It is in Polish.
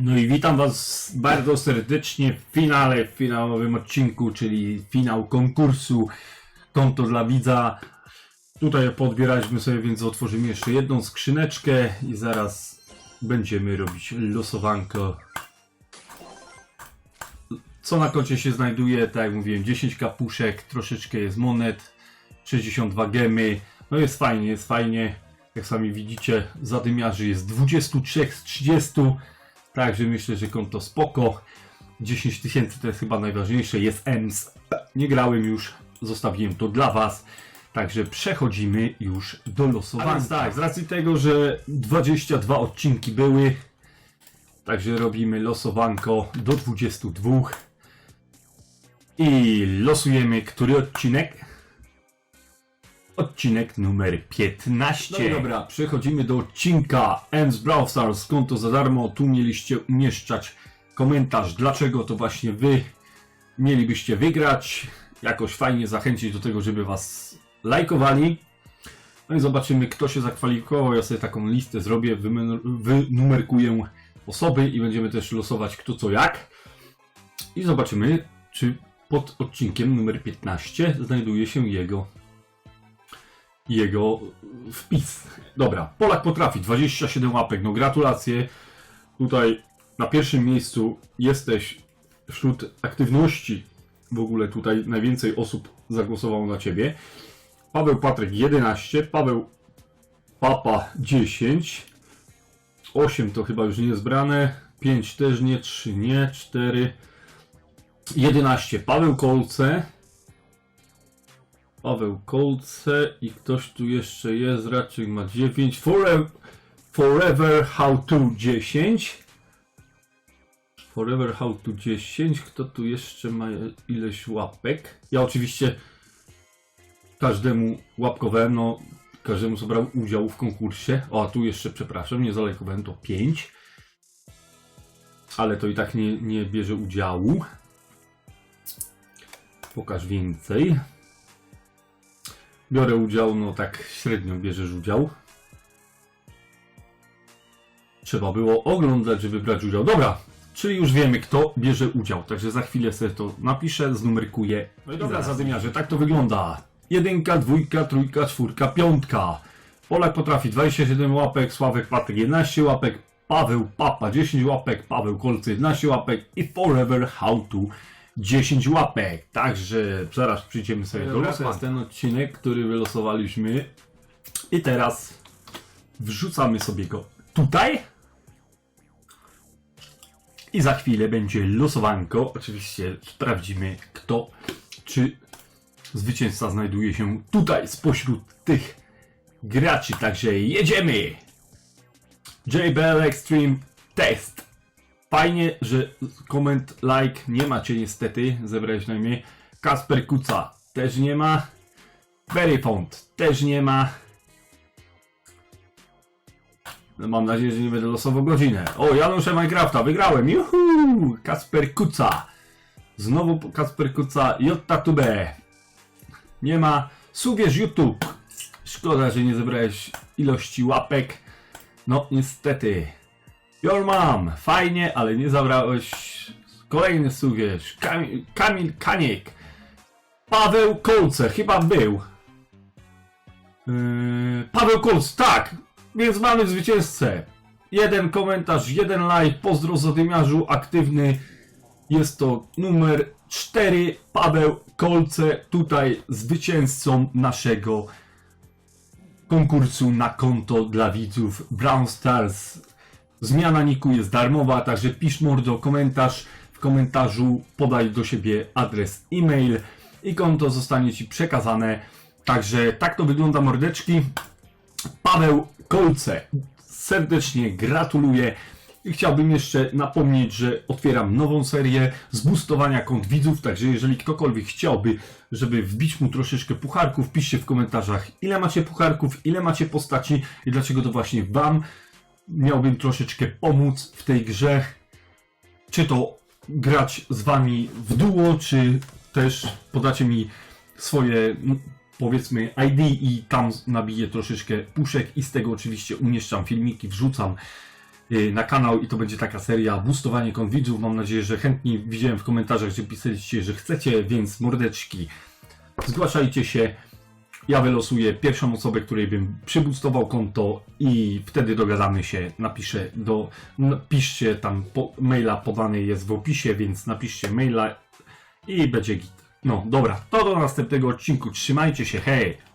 No i witam Was bardzo serdecznie w finale, w finałowym odcinku, czyli finał konkursu Konto dla widza. Tutaj podbieraliśmy sobie, więc otworzymy jeszcze jedną skrzyneczkę i zaraz będziemy robić losowanko. Co na koncie się znajduje? Tak jak mówiłem, 10 kapuszek, troszeczkę jest monet, 62 gemy. No jest fajnie, jest fajnie. Jak sami widzicie, zadymiarzy jest 23 z 30. Także myślę, że konto spoko. 10 tysięcy to jest chyba najważniejsze. Jest EMS. Nie grałem już, zostawiłem to dla Was. Także przechodzimy już do losowania. Więc tak, z racji tego, że 22 odcinki były, także robimy losowanko do 22. I losujemy który odcinek? Odcinek numer 15. No dobra, przechodzimy do odcinka Ends Brawl Stars, konto za darmo. Tu mieliście umieszczać komentarz, dlaczego to właśnie wy mielibyście wygrać. Jakoś fajnie zachęcić do tego, żeby was lajkowali. No i zobaczymy, kto się zakwalifikował. Ja sobie taką listę zrobię, wynumerkuję osoby i będziemy też losować kto co jak. I zobaczymy, czy pod odcinkiem numer 15 znajduje się jego jego wpis. Dobra, Polak potrafi, 27 łapek, no gratulacje. Tutaj na pierwszym miejscu jesteś wśród aktywności. W ogóle tutaj najwięcej osób zagłosowało na ciebie. Paweł Patryk 11, Paweł Papa 10, 8 to chyba już nie jest brane, 5 też nie, 3 nie, 4, 11 Paweł Kolce, Paweł Kolce i ktoś tu jeszcze jest, raczej ma 9. Forever, forever How To 10. Forever How To 10. Kto tu jeszcze ma ileś łapek? Ja oczywiście każdemu łapkowałem, no każdemu co brał udział w konkursie. O, a tu jeszcze, przepraszam, nie zalajkowałem, to 5. Ale to i tak nie, nie bierze udziału. Pokaż więcej. Biorę udział, no tak średnio bierzesz udział. Trzeba było oglądać, żeby brać udział. Dobra, czyli już wiemy, kto bierze udział. Także za chwilę sobie to napiszę, znumerkuję. No i dobra, zadymiarze, tak to wygląda. Jedynka, dwójka, trójka, czwórka, piątka. Polak potrafi 27 łapek, Sławek Patryk 11 łapek, Paweł Papa 10 łapek, Paweł Kolcy 11 łapek i Forever How To 10 łapek. Także zaraz przyjdziemy sobie do losu. jest ten odcinek, który wylosowaliśmy. I teraz wrzucamy sobie go tutaj. I za chwilę będzie losowanko. Oczywiście sprawdzimy, kto, czy zwycięzca znajduje się tutaj spośród tych graczy. Także jedziemy! JBL Extreme Test. Fajnie, że koment, like nie macie niestety, zebrałeś najmniej. Kasper Kuca też nie ma. Veryfont też nie ma. No mam nadzieję, że nie będę losował godzinę. O, Janusze Minecrafta, wygrałem! Juhu! Kasper Kuca. Znowu Kasper Kuca, J-Tube. Nie ma. Subierz YouTube. Szkoda, że nie zebrałeś ilości łapek. No, niestety. Your mom, fajnie, ale nie zabrałeś. Kolejny suwierz. Kamil, Kamil Kaniek. Paweł Kolce, chyba był. Yy, Paweł Kolc, tak. Więc mamy zwycięzcę. Jeden komentarz, jeden like. Pozdro zadymiarzu, aktywny. Jest to numer 4. Paweł Kolce, tutaj zwycięzcą naszego konkursu na konto dla widzów Brown Stars. Zmiana niku jest darmowa, także pisz mordo komentarz. W komentarzu podaj do siebie adres e-mail i konto zostanie Ci przekazane. Także tak to wygląda mordeczki. Paweł Kolce, serdecznie gratuluję. I chciałbym jeszcze napomnieć, że otwieram nową serię zbustowania kont widzów, także jeżeli ktokolwiek chciałby, żeby wbić mu troszeczkę pucharków, piszcie w komentarzach ile macie pucharków, ile macie postaci i dlaczego to właśnie Wam miałbym troszeczkę pomóc w tej grze. Czy to grać z wami w duo, czy też podacie mi swoje powiedzmy ID i tam nabiję troszeczkę puszek i z tego oczywiście umieszczam filmiki, wrzucam y, na kanał i to będzie taka seria boostowanie konwidzów. Mam nadzieję, że chętni widziałem w komentarzach, że pisaliście, że chcecie, więc mordeczki, zgłaszajcie się. Ja wylosuję pierwszą osobę, której bym przyboostował konto i wtedy dogadamy się. Napiszę do, napiszcie tam po, maila podany jest w opisie, więc napiszcie maila i będzie git. No dobra, to do następnego odcinku. Trzymajcie się, hej!